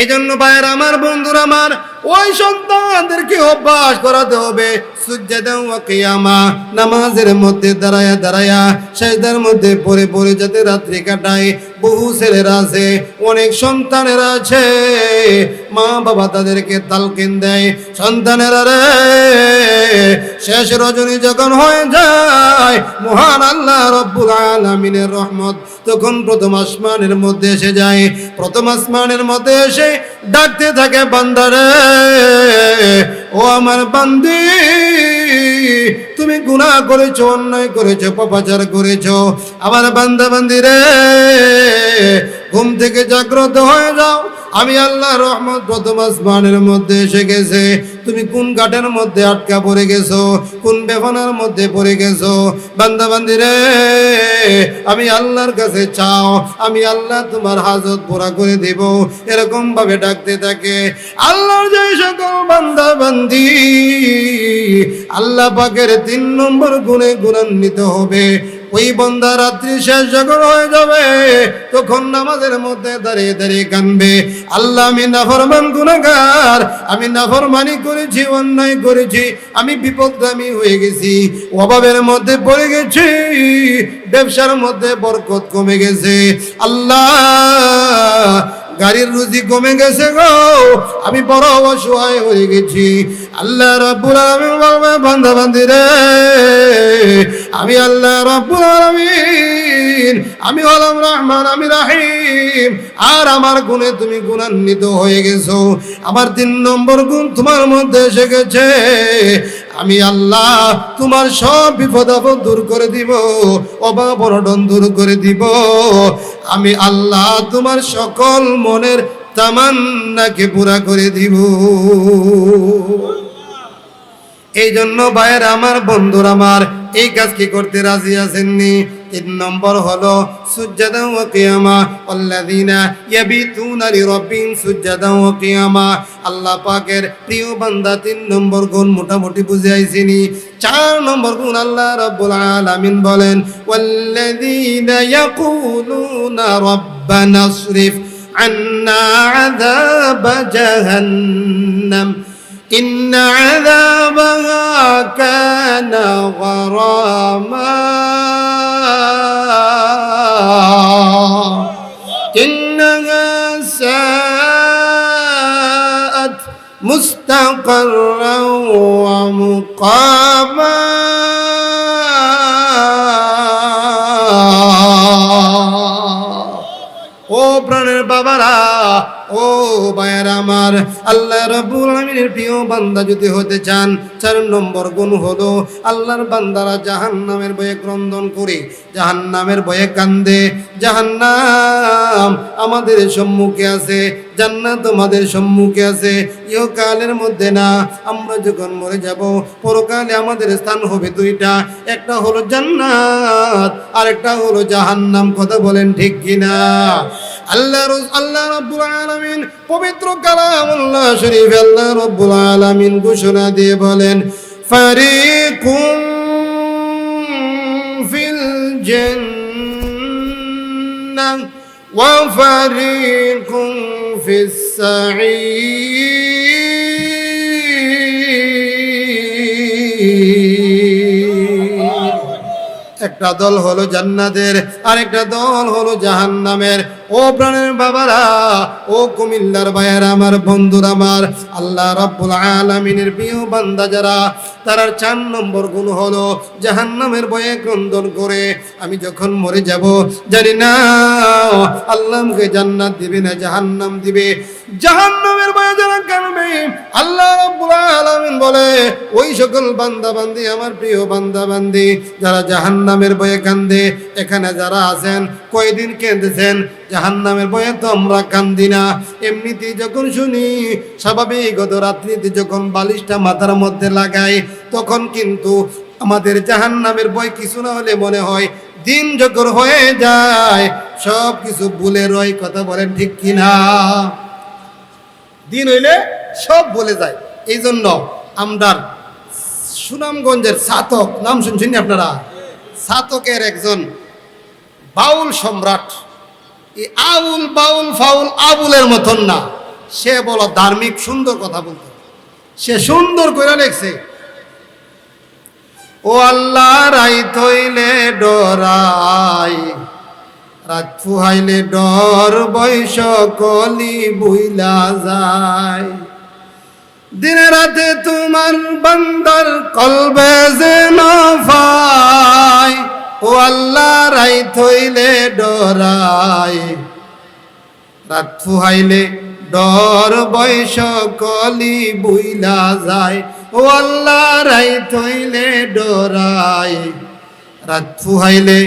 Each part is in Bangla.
এই জন্য ভাইয়ের আমার, বন্ধুর আমার, ওই সন্তানদেরকে অভ্যাস করাতে হবে। সূর্যদেও কিয়ামা, নামাজের মধ্যে দাঁড়ায়া দাঁড়ায়া, সেজদার মধ্যে পরে পরে যাতে রাত্রি কাটায়। বহু ছেলেরা আছে, অনেক সন্তানেরা আছে। মা বাবা তাদেরকে তালকিন দেয়। সন্তানেরা রে শেষ রজনী যখন হয়ে যায়, মহান আল্লাহ রব্বুল আলামিনের রহমত তখন প্রথম আসমানের মধ্যে এসে যায়। প্রথম আসমানের মধ্যে এসে ডাকতে থাকে বান্দারে, ও আমার বান্দি, তুমি গুনাহ করেছ, অন্যায় করেছ, পাপাচার করেছ। আমার বান্দা বান্দি রে ঘুম থেকে জাগ্রত হয়ে যাও। আমি আল্লাহ রহমত প্রথম আসমানের মধ্যে এসে গেছে। তুমি কোন ঘাটের মধ্যে আটকা পড়ে গেছো? কোন বেফানার মধ্যে পড়ে গেছো? বান্দাবান্দি রে আমি আল্লাহর কাছে চাও, আমি আল্লাহ তোমার হাজত পুরা করে দেব। এরকম ভাবে ডাকতে থাকে। আল্লাহর যে সকল বান্দা বান্দি, আল্লাহ পাকের তিন নম্বর গুণে গুণান্বিত হবে। ওই বন্দা রাত্রি শেষ যখন হয়ে যাবে, তখন নামাজের মধ্যে দাঁড়িয়ে দাঁড়িয়ে কানবে। আল্লাহ, আমি নাফরমান গুণাগার আমি নাফরমানি করেছি, অন্যায় করেছি, আমি বিপদগামী হয়ে গেছি, অভাবের মধ্যে পড়ে গেছি, ব্যবসার মধ্যে বরকত কমে গেছে। আল্লাহ গাড়ির রুজি কমে গেছে গো। আমি বড় অসহায় হয়ে গেছি। আল্লাহ রাব্বুল আলামিন বলবে, বান্দা, বান্দি রে, আমি আল্লাহ রাব্বুল আলামিন। আমি হলাম রহমান, আমি রাহিম। আর আমার গুণে তুমি গুণান্বিত হয়ে গেছো। আমার তিন নম্বর গুণ তোমার মধ্যে এসে গেছে। আমি আল্লাহ তোমার সব বিপদ আপদ দূর করে দিব, অভাব অনটন দূর করে দিব। আমি আল্লাহ তোমার সকল মনের তামান্নাকে পুরা করে দিব। এই জন্য ভাইয়ের, আমার বন্ধুর, আমার এই কাজ কি করতে রাজি আছেননি তিন নম্বর হলো সুজ্জাদা ও কিয়ামা আল্লাযীনা ইয়াবিতুনা লিরাব্বিহিম সুজ্জাদা ও কিয়ামা আল্লাহ পাকের প্রিয় বান্দা তিন নম্বর গুণ মোটামুটি বুঝে আইছিনি চার নম্বর গুণ আল্লাহ রাব্বুল আলামিন বলেন ওয়াল্লাযীনা ইয়াকুলুনা রাব্বানা আসরিফ عنا عذاب جهنم إن عذابها كان غراما مستقرا ومقاما ও প্রাণের বাবারা ও ভাইয়ারা আমার, আল্লাহ রাব্বুল আলামিনের প্রিয় বান্দা যদি হতে চান, চার নম্বর গুণ হলো আল্লাহর বান্দারা জাহান্নামের ভয়ে ক্রন্দন করে, জাহান্নামের ভয়ে কান্দে। জাহান্নাম আমাদের সম্মুখে আছে, জান্নাত আমাদের সম্মুখে আছে। ইহকালের মধ্যে না, আমরা যখন মরে যাব, পরকালে আমাদের স্থান হবে দুইটা, একটা হলো জান্নাত আর একটা হলো জাহান্নাম, কথা বলেন ঠিক কিনা? আল্লাহ আল্লাহ রাব্বুল আলামিন পবিত্র কালামুল্লাহ শরীফ আল্লাহ রাব্বুল আলামিন ঘোষণা দিয়ে বলেন, ফারিকুম ফিল জান্নাহ ওয়া ফারিকুম ফিস সাঈর একটা দল হলো জান্নাতের, আরেকটা দল হলো জাহান্নামের। ও প্রাণের বাবারা, ও কুমিল্লার ভাইয়ের, আমার বন্ধুর আমার, আল্লাহ রাব্বুল আলামিনের প্রিয় বান্দা যারা, তার চার নম্বর গুণ হলো জাহান্নামের বয়ে ক্রন্দন করে। আমি যখন মরে যাব, জানি না, আল্লাহ আমাকে জান্নাত দিবে না জাহান্নাম দিবে। জাহান্নামের ভয়ে যারা কানবে আল্লাহ রাব্বুল আলামিন বলে, ওই সকল বান্দা বান্দি আমার প্রিয় বান্দা বান্দি যারা জাহান্নামের ভয়ে কান্দে, এখানে যারা আছেন, কয়দিন কেঁদেছেন? জাহান্নামের ভয়ে তো আমরা কান্দি না। এমনিতেই যখন শুনি, স্বাভাবিক গত রাত্রিতে যখন বালিশটা মাথার মধ্যে লাগাই, তখন কিন্তু আমাদের জাহান্নামের ভয় কিছু না হলে মনে হয়, দিন যখন হয়ে যায় সব কিছু ভুলে রয় কথা বলেন ঠিক কিনা? দিন হইলে সব বলে যায়। এই জন্য আমদার সুনামগঞ্জের সাতক, নাম শুনছেন আপনারা? সাতকের একজন বাউল সম্রাট। আউল বাউল ফাউল আবুলের মতন না। সে বলো ধার্মিক, সুন্দর কথা বলতো সে সুন্দর করে লেখছে, ও আল্লাহ রাই থইলে ডরাই রাত ফুহাইলে ডর বৈশ কলি বুইলা যায়। দিনে রাতে তোমার বন্দর কলবে যে ও আল্লাহ রাই থইলে ডরাই। রাত ফুহাইলে ডর বয়স কলি বুইলা যায়, ও আল্লাহ রাই থইলে ডরাই। রাত ফুহাইলে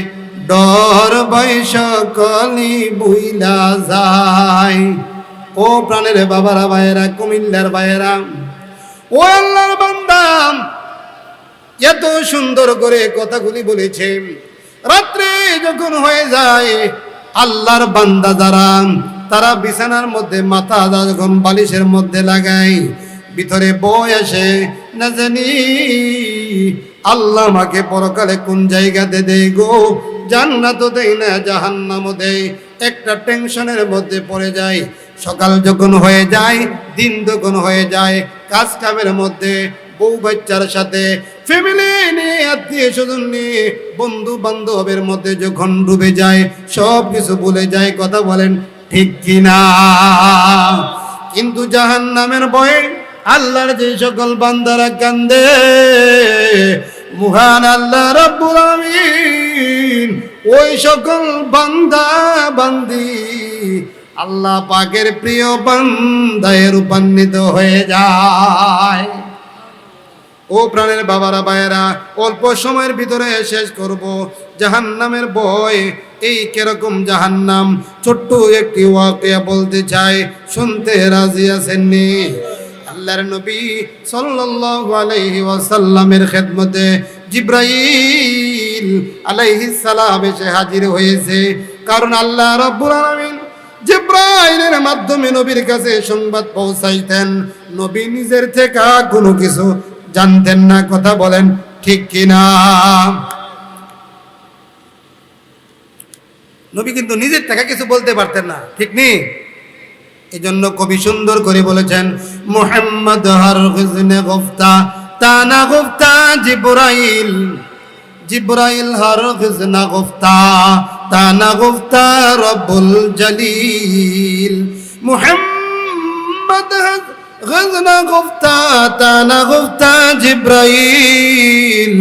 ডর বয়স কলি বুইলা যায়। ও প্রাণের বাবারা ভাইয়েরা, কুমিল্লার ভাইয়েরা, ও আল্লাহর বান্দাম এত সুন্দর করে কথাগুলি বলেছে। রাত্রে যখন হয়ে যায়, আল্লাহর বান্দা যারা, তারা বিছানার মধ্যে মাথা যখন বালিশের মধ্যে লাগায়, ভিতরে বই আসে না জানি, আল্লাহ আমাকে পরকালে কোন জায়গাতে দেয় গো জান্নাতও দেয় না, জাহান্নামও দেয় একটা টেনশনের মধ্যে পড়ে যায় সকাল যখন হয়ে যায়, দিন যখন হয়ে যায় কাজ কামের মধ্যে, বউ বাচ্চার সাথে ফ্যামিলি নিয়ে, আত্মীয় স্বজন নিয়ে বন্ধু বান্ধবের মধ্যে যখন ডুবে যায় সব কিছু ভুলে যায় কথা বলেন ঠিক কিনা? কিন্তু জাহান নামের বয়ে আল্লাহর যে সকল বান্দারা কান্দে, মুহান আল্লাহ রব্বুল ওই সকল বান্দা, বান্দি আল্লাহ পাকের প্রিয় বান্দায় রূপান্বিত হয়ে যায়। ও প্রাণের বাবারা, ভাইয়েরা, অল্প সময়ের ভিতরে শেষ করব। জাহান্নামের বয় এই কীরকম জাহান্নাম? ছোট্ট একটি ওয়াকিয়া বলতে চাই, শুনতে রাজি আছেননি? আল্লাহর নবী সাল্লাল্লাহু আলাইহি ওয়াসাল্লামের খেদমতে জিব্রাইল আলাইহিস সালাম এসে হাজির হয়েছে। কারণ আল্লাহ রাব্বুল আলামিন জিব্রাইলের মাধ্যমে নবীর কাছে সংবাদ পৌঁছাইতেন। নবী নিজের থেকে কোনো কিছু জানতেন না, কথা বলেন ঠিক কিনা? নবী কিন্তু নিজের থেকে কিছু বলতে পারতেন না, ঠিক নেই এই জন্য কবি সুন্দর করে বলেছেন, মোহাম্মদ হর হুজনে গুফতা, তানা গুফতা জিব্রাইল। জিব্রাইল হারফিজ না গুফতা, তা না গুফতা রব্বুল জলিল। মুহাম্মদ গজনা গুফতা, তা না গুফতা জিব্রাইল।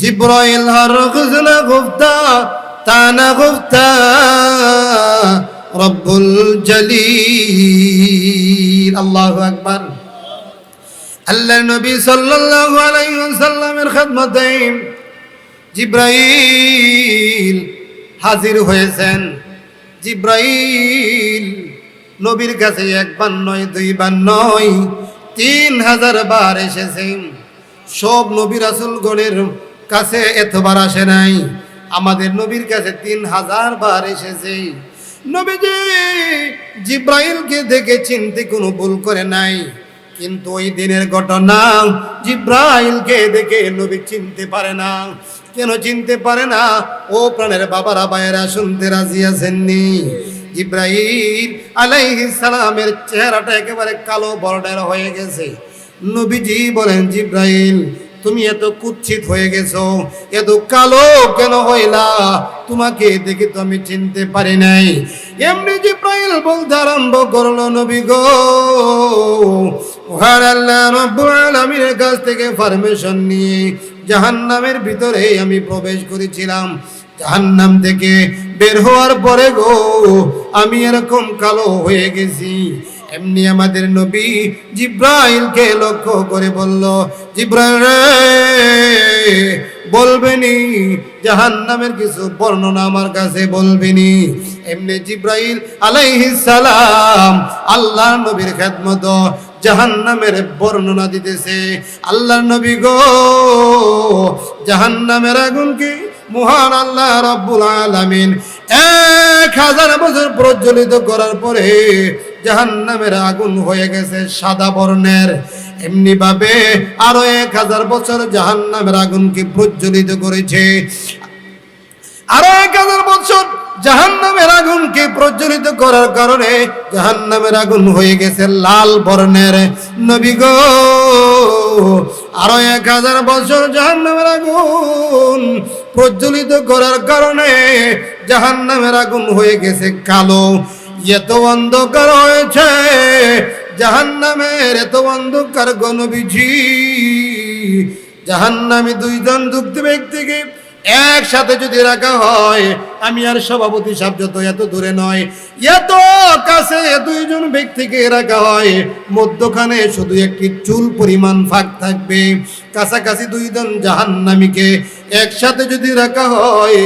জিব্রাইল হারফিজ না গুফতা, তা না গুফতা রব্বুল জলিল। আল্লাহু আকবার। আল্লাহ নবী সাল্লাল্লাহু আলাইহি ওয়াসাল্লামের খেদমতে জিব্রাইল হাজির হয়েছেন। জিব্রাইল নবীর কাছে একবার নয় দুইবার নয়, তিন হাজার বার এসেছেন সব নবী রাসুলগণের কাছে এতবার আসে নাই। আমাদের নবীর কাছে তিন হাজার বার এসেছে। নবীজি জিব্রাইলকে দেখে চিনতে কোনো ভুল করে নাই। কিন্তু ওই দিনের ঘটনা জিব্রাইলকে দেখে নবী চিনতে পারে না। কেন চিনতে পারে না? ও প্রাণের বাবারা বায়েরা শুনতে রাজি আছেননি? ইব্রাহিম আলাইহিস সালামের চেহারাটা একেবারে কালো বর্ডার হয়ে গেছে। নবীজি বলেন, জিব্রাইল, তুমি এত কুচ্ছিত হয়ে গেছো। এত কালো কেন হইলা? তোমাকে দেখে তো আমি চিনতে পারি নাই। এমনি জিব্রাইল বলতে আরম্ভ করল নবী গো। ওহার আল্লাহ আলামিনের কাছ থেকে পারমিশন নিয়ে জাহান্নামের ভিতরে আমি প্রবেশ করেছিলাম। জাহান্নাম থেকে বের হওয়ার পরে গো, আমি এরকম কালো হয়ে গেছি। এমনি আমাদের নবী জিব্রাইলকে লক্ষ্য করে বলল, জিব্রাইল বলবেনি জাহান্নামের কিছু বর্ণনা আমার কাছে বলবেনি এমনি জিব্রাইল আলাইহিস সালাম আল্লাহ নবীর খেদমত জাহান্নামের বর্ণনা দিতেছে। আল্লাহ নবী গো, জাহান্নামের আগুন কি? মহান আল্লাহ রব্বুল আলামিন। এক হাজার বছর প্রজ্বলিত করার পরে জাহান্নামের আগুন হয়ে গেছে সাদা বর্ণের। এমনি ভাবে আরও এক হাজার বছর জাহান্নামের আগুনকে প্রজ্বলিত করেছে। আরও এক হাজার বছর জাহান্নামের আগুনকে প্রজ্বলিত করার কারণে জাহান্নামের আগুন হয়ে গেছে লাল বর্ণের। নবী গো, আরও এক হাজার বছর জাহান্নামের আগুন প্রজ্বলিত করার কারণে জাহান্নামের আগুন হয়ে গেছে কালো। এত অন্ধকার হয়েছে, জাহান্নামের এত অন্ধকার গণবিঝি জাহান্নামী দুইজন যুক্ত ব্যক্তিকে একসাথে যদি রাখা হয়, আমি আর সভাপতি সাহেব এত দূরে নয়, এত কাছে দুইজন ব্যক্তিকে রাখা হয়, মধ্যখানে শুধু একটি চুল পরিমাণ ফাঁক থাকবে, কাছাকাছি দুইজন জাহান্নামীকে একসাথে যদি রাখা হয়,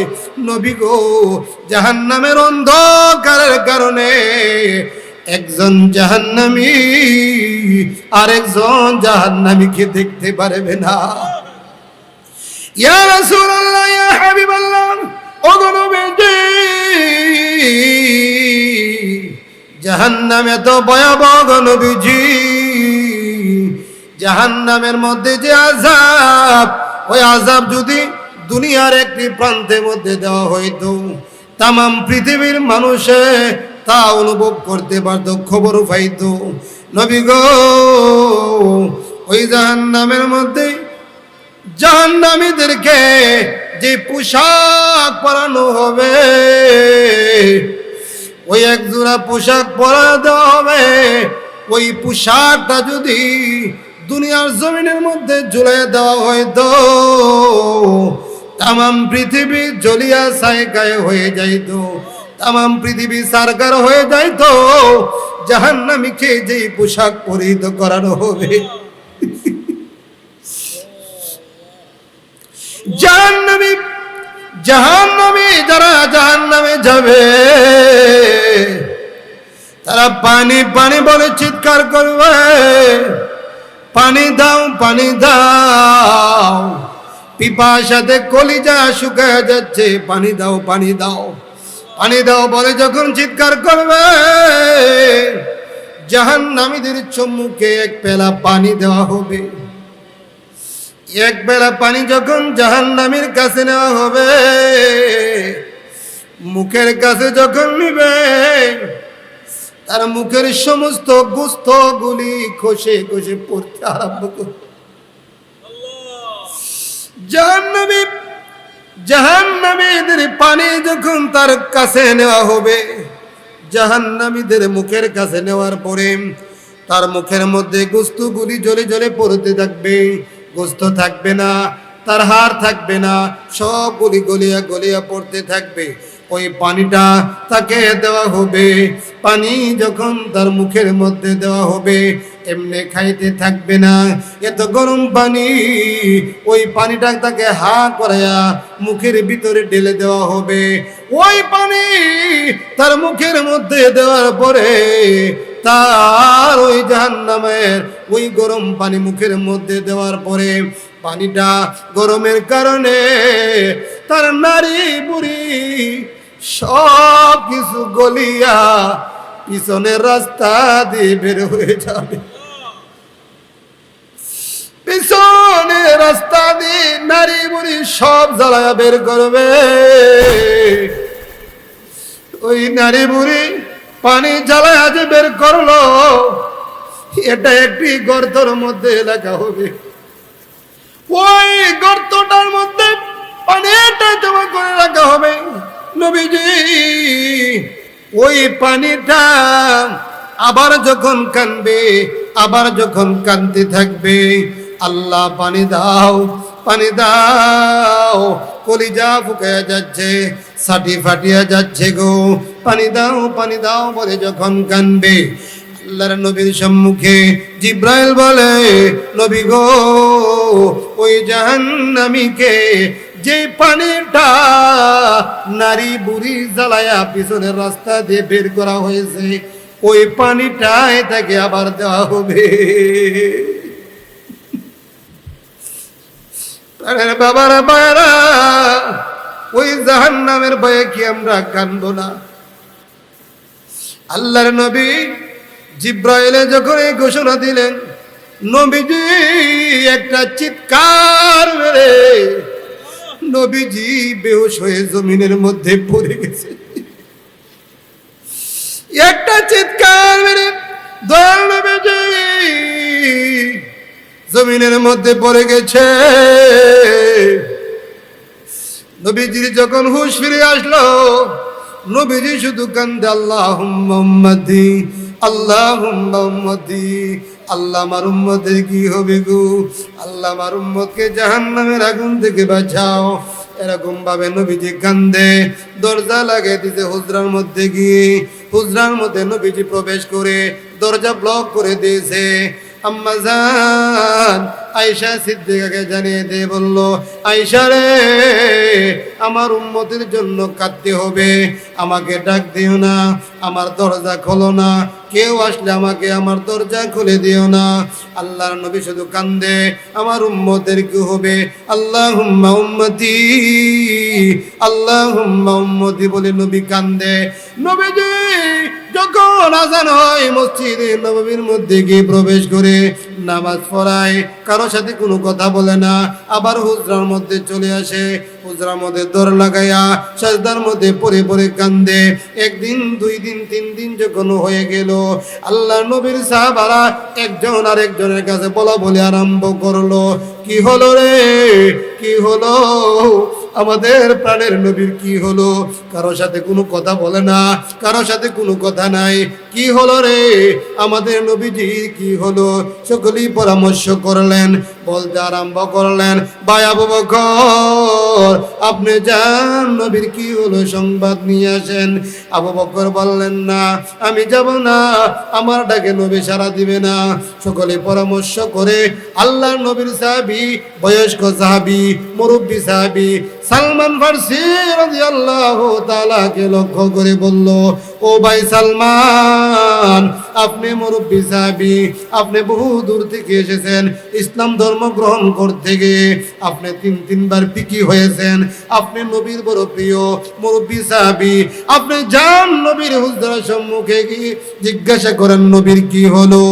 নবী গো, জাহান্নামের অন্ধকারের কারণে একজন জাহান্নামী আরেকজন জাহান্নামীকে দেখতে পারবে না। ইয়া রাসূলুল্লাহ, ইয়া হাবিবাল্লাহ ও নবীজি। জাহান্নাম এত ভয়াবহ নবীজি। জাহান্নামের মধ্যে যে আযাব, ওই আযাব যদি দুনিয়ার একটি প্রান্তের মধ্যে দেওয়া হইতো, তামাম পৃথিবীর মানুষে তা অনুভব করতে পারত, খবর পাইতো। নবী গো, ওই জাহান্নামের মধ্যে জাহান্নামীদেরকে যে পোশাক পরানো হবে, ওই এক জোড়া পোশাক পরা দেওয়া হবে। ওই পোশাকটা যদি দুনিয়ার জমিনের মধ্যে ঝুলাই দেওয়া হয়তো তামাম পৃথিবী জলিয়া সাইকায় হয়ে যাইতো, তামাম পৃথিবী সারকার হয়ে যাইতো, জাহান্নামীকে যেই পোশাক পরিহিত করানো হবে। জাহান্নামী জাহান্নামী যারা জাহান্নামে যাবে, তারা পানি পানি বলে চিৎকার করবে। পানি দাও পানি দাও, পিপাসাতে কলিজা শুকায় যাচ্ছে। পানি দাও পানি দাও পানি দাও বলে যখন চিৎকার করবে, জাহান্নামীদের চম্মুকে এক পেলা পানি দেওয়া হবে। এক বেলা পানি যখন জাহান্নামীর কাছে নেওয়া হবে, মুখের কাছে যখন নিবে, তার মুখের সমস্ত গুস্ত গুলি খসে খসে পড়তে আরম্ভ করবে। জাহান্নামী, জাহান্নামীদের পানি যখন তার কাছে নেওয়া হবে, জাহান্নামীদের মুখের কাছে নেওয়ার পরে তার মুখের মধ্যে গুস্তুগুলি জ্বলে জ্বলে পড়তে থাকবে। গোস্ত থাকবে না, তার হাড় থাকবে না, সব গুলি গলিয়া গলিয়া পড়তে থাকবে। ওই পানিটা তাকে দেওয়া হবে, পানি যখন তার মুখের মধ্যে দেওয়া হবে, এমনি খাইতে থাকবে না। এত গরম পানি, ওই পানিটা তাকে হা করাইয়া মুখের ভিতরে ঢেলে দেওয়া হবে। ওই পানি তার মুখের মধ্যে দেওয়ার পরে তার ওই জাহান্নামের ওই গরম পানি মুখের মধ্যে দেওয়ার পরে পানিটা গরমের কারণে তার নারী, বুড়ি সব কিছু গলিয়া পিছনের রাস্তা দিয়ে বের হয়ে যাবে। পিছনে রাস্তা দিয়ে নারী, বুড়ি সব জ্বালায়া বের করবে। ওই নারী, বুড়ি পানি জ্বালায়া যে বের করল এটা একটি গর্তর মধ্যে এলাকা হবে। ওই গর্তটার মধ্যে পানিটা জমা করে রাখা হবে। নবীজি, ওই পানিটা আবার যখন কানবে, আবার যখন কানতে থাকবে, আল্লাহ পানি দাও পানি দাও। কলিজা ফুকায়া যাচ্ছে সাটি ফাটিয়া যাচ্ছে গো। পানি দাও পানি দাও বলে যখন কানবে আল্লাহর নবীর সম্মুখে জিব্রাইল বলে, নবী গো, ওই জাহান্নামীকে যে পানিটা নারী বুড়ি জ্বালায়া পিছনের রাস্তা দিয়ে বের করা হয়েছে, ওই পানিটাই তাকে আবার দেওয়া হবে। বাবার বায়রা ওই জাহান নামের ভয়ে কি আমরা কানবো না? আল্লাহর নবী জিব্রাইলে যখন এই ঘোষণা দিলেন, নবীজি একটা চিৎকার মেরে নবীজি বেহুশ হয়ে জমিনের মধ্যে পড়ে গেছে। একটা চিৎকার মেরে নবীজি জমিনের মধ্যে পড়ে গেছে। নবীজির যখন হুশ ফিরে আসলো, নবীজি শুধু কান্দে আল্লাহ মোহাম্মদি আল্লাহ মোহাম্মদি আল্লাহ আমার উম্মতের কি হবে গো? আল্লাহ আমার উম্মতকে জাহান্নামের আগুন থেকে বাঁচাও। এরকম ভাবে নবীজি কান্দে, দরজা লাগে দিতে হুজরার মধ্যে গিয়ে। হুজরার মধ্যে নবীজি প্রবেশ করে দরজা ব্লক করে দিয়েছে। আম্মাজান আয়সা সিদ্দিকাকে জানিয়ে দিয়ে বলল আয়সা রে, আমার উম্মতের জন্য কাঁদতে হবে। আমাকে ডাক দিও না। আমার দরজা খোলো না। কেউ আসলে আমাকে আমার দরজা খুলে দিও না। আল্লাহর নবী শুধু কান্দে, আমার উম্মতের কি হবে? আল্লাহ হুম্মা উম্মতি আল্লাহ হুম্মা উম্মতি বলে নবী কান্দে। নবীজি, যখন আজান হয়, মসজিদে নবমীর মধ্যে গিয়ে প্রবেশ করে নামাজ পড়ায়, কারও সাথে কোনো কথা বলে না, আবার হুজরার মধ্যে চলে আসে। হুজরার মধ্যে দর লাগাইয়া সাজদার মধ্যে পরে পরে কান্দে। একদিন, দুই দিন, তিন দিন যখন হয়ে গেল আল্লাহ নবীর সাহাবারা একজন আর একজনের কাছে বলা বলে আরম্ভ করল, কি হলো রে? কি হলো? আমাদের প্রাণের নবীর কি হলো? কারও সাথে কোনো কথা বলে না, কারও সাথে কোনো কথা নাই। কি হলো রে? আমাদের নবীজি কি হলো? সকলেই পরামর্শ করলেন, বলতে আরম্ভ করলেন আবু বকর আপনি যান, নবীর কি হলো সংবাদ নিয়ে আসেন? আবু বকর বললেন, না, আমি যাব না। আমার ডাকে নবী সারা দিবে না। সকলে পরামর্শ করে আল্লাহ নবীর সাহাবি, বয়স্ক সাহাবি, মুরব্বী সাহাবি, সালমান ফার্সি আল্লাহ তালাকে লক্ষ্য করে বলল ও ভাই সালমান, আপনি মুরব্বী সাহাবি, আপনি বহু দূর থেকে এসেছেন, ইসলাম ধর্ম গ্রহণ করতে গিয়ে আপনি তিন, তিনবার পিকি হয়েছেন, আপনি নবীর বড় প্রিয় মুরব্বী সাহাবি, আপনি যান নবীর হুজরার সম্মুখে গিয়ে জিজ্ঞাসা করেন, নবীর কি হলো?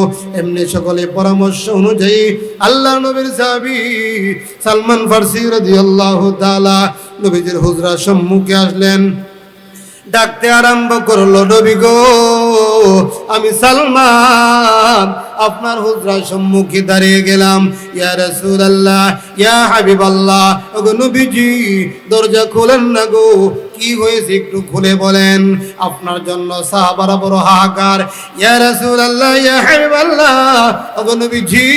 এমনি সকলে পরামর্শ অনুযায়ী আল্লাহ নবীর সাহাবি সালমান ফার্সি রাদিয়াল্লাহু তাআলা নবীজির হুজরার সম্মুখে আসলেন। ডাকতে আরম্ভ করল নবী গো। আমি সালমান, আপনার হুজরার সম্মুখে দাঁড়িয়ে গেলাম। ইয়া রাসূলুল্লাহ, ইয়া হাবিবাল্লাহ, ওগো নবীজি, দরজা খোলেন না গো। কি হয়েছে একটু খুলে বলেন। আপনার জন্য সাহাবারা বড় হাহাকার। ইয়া রাসূলুল্লাহ, ইয়া হাবিবাল্লাহ, ওগো নবীজি,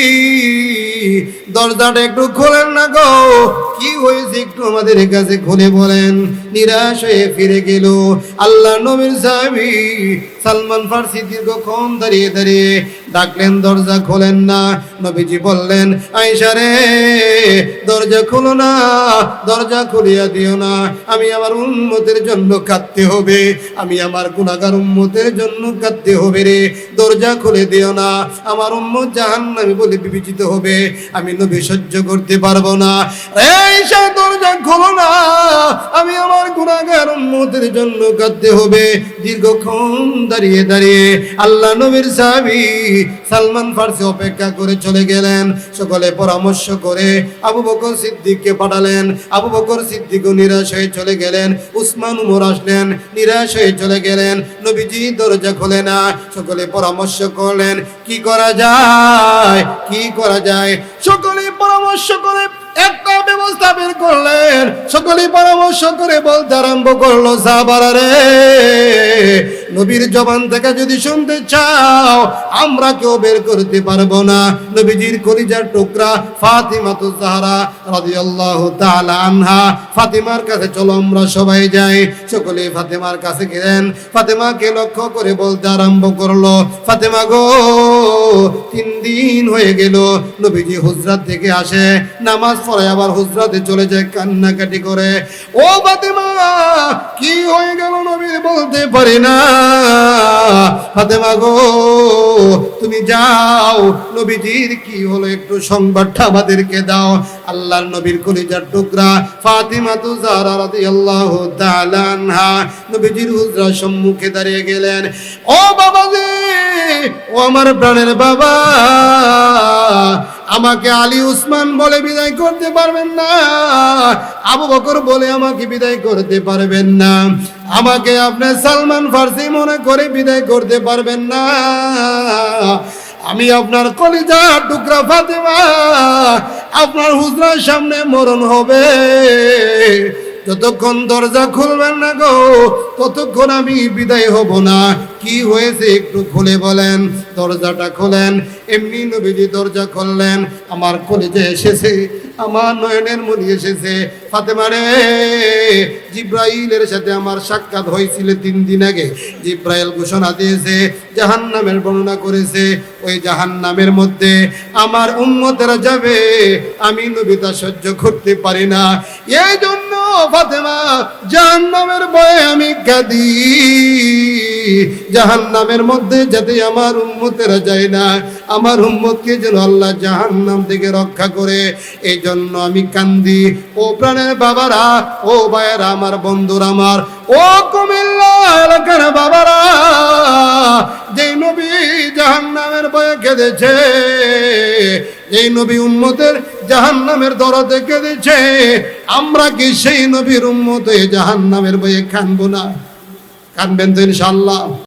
দরজাটা একটু খোলেন না গো। কি হয়েছে একটু আমাদের কাছে খুলে বলেন। নিরাশ হয়ে ফিরে গেল। আল্লাহ নবীর সাহাবি সালমান ফার্সি দীর্ঘক্ষণ দাঁড়িয়ে দাঁড়িয়ে ডাকলেন, দরজা খোলেন না। নবীজি বললেন আয়সা রে, দরজা খুলো না, দরজা খুলিয়া দিও না। আমি আমার উন্মতের জন্য কাঁদতে হবে। আমি আমার গুণাগার উন্মতের জন্য কাঁদতে হবে রে। দরজা খুলে দিও না। আমার উন্মত জাহান্নামী বলে বিবেচিত হবে। আমি নবী সহ্য করতে পারব না। এই সে দরজা খোলো না। আমি আমার গুণাগার উন্মতের জন্য কাঁদতে হবে। দীর্ঘক্ষণ দাঁড়িয়ে দাঁড়িয়ে আল্লাহ নবীর সাহাবি সালমান ফার্সি অপেক্ষা করে চলে গেলেন। সকলে পরামর্শ করে আবু বকর সিদ্দিককে পাঠালেন। আবু বকর সিদ্দিকও নিরাশ হয়ে চলে গেলেন। উসমান উমর আসলেন, নিরাশ হয়ে চলে গেলেন। নবীজি দরজা খোলে না, সকলে পরামর্শ করলেন, কি করা যায়? কি করা যায়? সকলে পরামর্শ করে একটা ব্যবস্থা বের করলেন। সকলেই পরামর্শ করে বলতে আরম্ভ করল সাহাবারা রে, নবীর জবান থেকে যদি শুনতে চাও, আমরা কেউ বের করতে পারব না। নবীজির কলিজার টুকরা ফাতিমা তো জাহরা রাদিয়াল্লাহু আনহা। ফাতিমার কাছে চলো, আমরা সবাই যাই। সকলে ফাতেমার কাছে গেলেন। ফাতেমাকে লক্ষ্য করে বলতে আরম্ভ করল, ফাতেমা গো, তিন দিন হয়ে গেল, নবীজি হুজরাত থেকে আসে, নামাজ পড়ে আবার হুজরাতে চলে যায়, কান্নাকাটি করে। ও ফাতেমা, কি হয়ে গেল নবীর বলতে পারি না। ফাতেমা গো, তুমি যাও, নবীজির কি হলো একটু সংবাদটা আমাদেরকে দাও। আল্লাহর নবীর কলিজার টুকরা ফাতিমা তু জাহরা রাদিয়াল্লাহু তাআলা আনহা। নবীজির হুজরার সম্মুখে দাঁড়িয়ে গেলেন। ও বাবা রে ও আমার প্রাণের বাবা, আমাকে আলী উসমান বলে বিদায় করতে পারবেন না, আবু বকর বলে আমাকে বিদায় করতে পারবেন না, আমাকে আপনি সালমান ফার্সি মনে করে বিদায় করতে পারবেন না। আমি আপনার কলিজা টুকরা ফাতেমা, আপনার হুজরার সামনে মরণ হবে। যতক্ষণ দরজা খুলবেন না গো, ততক্ষণ আমি বিদায় হব না। কি হয়েছে একটু খুলে বলেন। দরজাটা খোলেন, এমনি নবীজি দরজা খুললেন। আমার কলেজে এসেছে, আমার নয়নের মনি এসেছে। ফাতেমা রে, জিব্রাইলের সাথে আমার সাক্ষাৎ হয়েছিল তিন দিন আগে। জিব্রাইল ঘোষণা দিয়েছে জাহান নামের বর্ণনা করেছে ওই জাহান নামের মধ্যে আমার উম্মতেরা যাবে, আমি নবিতা সহ্য করতে পারি না। এই জন্য ফাতেমা জাহান নামের ভয়ে আমি কাঁদি। জাহান নামের মধ্যে যাতে আমার উম্মতেরা যায় না আমার উম্মতকে যেন আল্লাহ জাহান নাম থেকে রক্ষা করে। এই জন্য আমি কান্দি, ও প্রাণের বাবারা, ও ভাইয়েরা আমার, বন্ধুরা আমার, ও কুমিল্লা এলাকার বাবারা যে নবী জাহান নামের ভয়ে কেঁদেছে এই নবী উম্মতের জাহান নামের দরদে কেঁদেছে, আমরা কি সেই নবীর উম্মতে জাহান নামের বয়ে কানবো না? কানবেন তো ইনশাল্লাহ